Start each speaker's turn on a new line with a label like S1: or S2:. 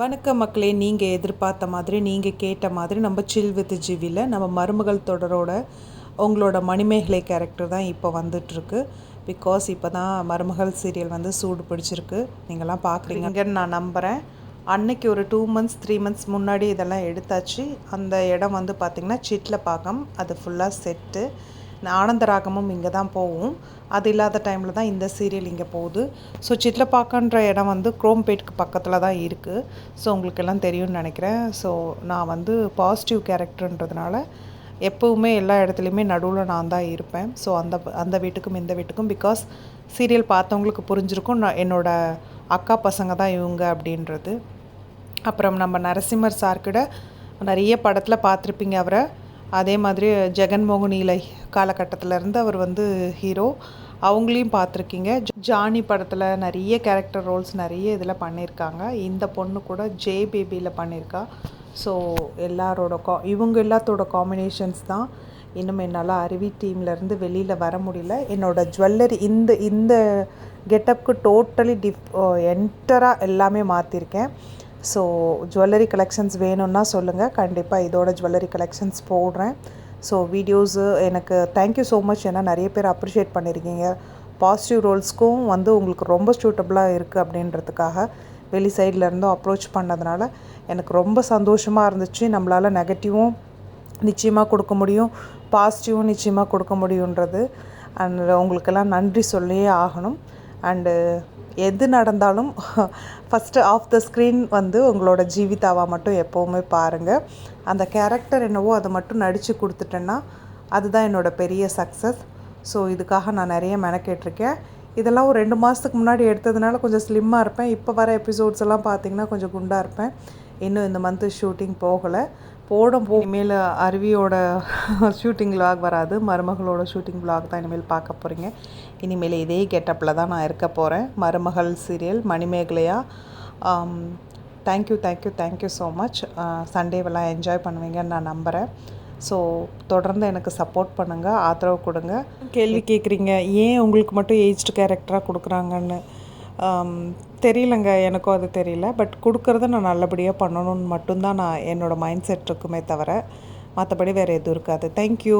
S1: வணக்கம் மக்களே நீங்கள் எதிர்பார்த்த மாதிரி நீங்கள் கேட்ட மாதிரி நம்ம சில் வித் ஜிவியில் நம்ம மருமகள் தொடரோட உங்களோட மணிமேகலை கேரக்டர் தான் இப்போ வந்துட்டுருக்கு. பிகாஸ் இப்போ தான் மருமகள் சீரியல் வந்து சூடு பிடிச்சிருக்கு. நீங்களாம் பார்க்குறீங்கன்னு நான் நம்புகிறேன் அன்னைக்கு ஒரு டூ மந்த்ஸ் த்ரீ மந்த்ஸ் முன்னாடி இதெல்லாம் எடுத்தாச்சு. அந்த இடம் வந்து பார்த்திங்கன்னா சிட்லப்பாக்கம் அது ஃபுல்லாக செட்டு ஆனந்தராகமும் இங்கே தான் போகும். அது இல்லாத டைமில் தான் இந்த சீரியல் இங்கே போகுது. ஸோ சிட்லப்பாக்கன்ற இடம் வந்து குரோம்பேட்டுக்கு பக்கத்தில் தான் இருக்குது ஸோ உங்களுக்கு எல்லாம் தெரியும்னு நினைக்கிறேன். ஸோ நான் வந்து பாசிட்டிவ் கேரக்டர்ன்றதுனால எப்போவுமே எல்லா இடத்துலையுமே நடுவில் நான் தான் இருப்பேன். ஸோ அந்த அந்த வீட்டுக்கும் இந்த வீட்டுக்கும் பிகாஸ் சீரியல் பார்த்தவங்களுக்கு புரிஞ்சிருக்கும். நான் என்னோடய அக்கா பசங்க தான் இவங்க அப்படின்றது. அப்புறம் நம்ம நரசிம்மர் சார்கிட்ட நிறைய படத்தில் பார்த்துருப்பீங்க அவரை. அதே மாதிரி ஜெகன்மோகனிலை காலகட்டத்திலேருந்து அவர் வந்து ஹீரோ அவங்களையும் பார்த்துருக்கீங்க. ஜானி படத்தில் நிறைய கேரக்டர் ரோல்ஸ் நிறைய இதில் பண்ணியிருக்காங்க. இந்த பொண்ணு கூட ஜே பேபியில் பண்ணியிருக்கா. ஸோ எல்லாரோட கா இவங்க எல்லாத்தோட காம்பினேஷன்ஸ் தான் இன்னும் என்னால் அருவி டீம்லேருந்து வெளியில் வர முடியல. என்னோடய ஜுவல்லரி இந்த இந்த கெட்டப்க்கு டோட்டலி டிஃப் என்டராக எல்லாமே மாற்றிருக்கேன் ஸோ ஜுவல்லரி கலெக்ஷன்ஸ் வேணும்னா சொல்லுங்கள் கண்டிப்பாக இதோட ஜுவல்லரி கலெக்ஷன்ஸ் போடுறேன். ஸோ வீடியோஸு எனக்கு தேங்க்யூ ஸோ மச் ஏன்னா நிறைய பேர் அப்ரிஷியேட் பண்ணியிருக்கீங்க பாசிட்டிவ் ரோல்ஸ்க்கும் வந்து உங்களுக்கு ரொம்ப சூட்டபுளாக இருக்குது அப்படின்றதுக்காக வெளி சைட்லேருந்தும் அப்ரோச் பண்ணதுனால எனக்கு ரொம்ப சந்தோஷமாக இருந்துச்சு. நம்மளால் நெகட்டிவும் நிச்சயமாக கொடுக்க முடியும். பாசிட்டிவும் நிச்சயமாக கொடுக்க முடியுன்றது அண்ட் உங்களுக்கெல்லாம் நன்றி சொல்லியே ஆகணும். அண்டு எது நடந்தாலும் ஃபஸ்ட்டு ஆஃப் த ஸ்க்ரீன் வந்து உங்களோட ஜீவிதாவாக மட்டும் எப்போவுமே பாருங்கள் அந்த கேரக்டர் என்னவோ அதை மட்டும் நடித்து கொடுத்துட்டேன்னா அதுதான் என்னோடய பெரிய சக்ஸஸ் ஸோ இதுக்காக நான் நிறைய மெனக்கேட்டிருக்கேன். இதெல்லாம் ஒரு ரெண்டு மாதத்துக்கு முன்னாடி எடுத்ததுனால கொஞ்சம் ஸ்லிம்மாக இருப்பேன். இப்போ வர எபிசோட்ஸ் எல்லாம் பார்த்திங்கன்னா கொஞ்சம் குண்டாக இருப்பேன். இன்னும் இந்த மந்த்து ஷூட்டிங் போகலை. போடும் போ இனிமேல் அருவியோட ஷூட்டிங் விலாக் வராது. மருமகளோட ஷூட்டிங் விலாக் தான் இனிமேல் பார்க்க போகிறீங்க இனிமேல் இதே கெட்டப்பில் தான் நான் இருக்க போகிறேன் மருமகள் serial மணிமேகலையா? Thank you thank you thank you so much சண்டேவெல்லாம் enjoy பண்ணுவீங்கன்னு நான் நம்புகிறேன் ஸோ தொடர்ந்து எனக்கு சப்போர்ட் பண்ணுங்கள் ஆதரவு கொடுங்க. கேள்வி கேட்குறீங்க ஏன் உங்களுக்கு மட்டும் ஏஜ்டு கேரக்டராக கொடுக்குறாங்கன்னு? தெரியலங்க எனக்கும் அது தெரியல. பட் கொடுக்குறத நான் நல்லபடியாக பண்ணணும்னு மட்டும்தான் நான் என்னோடய மைண்ட் செட் இருக்குமே தவிர மற்றபடி வேறு எதுவும் இருக்காது. தேங்க்யூ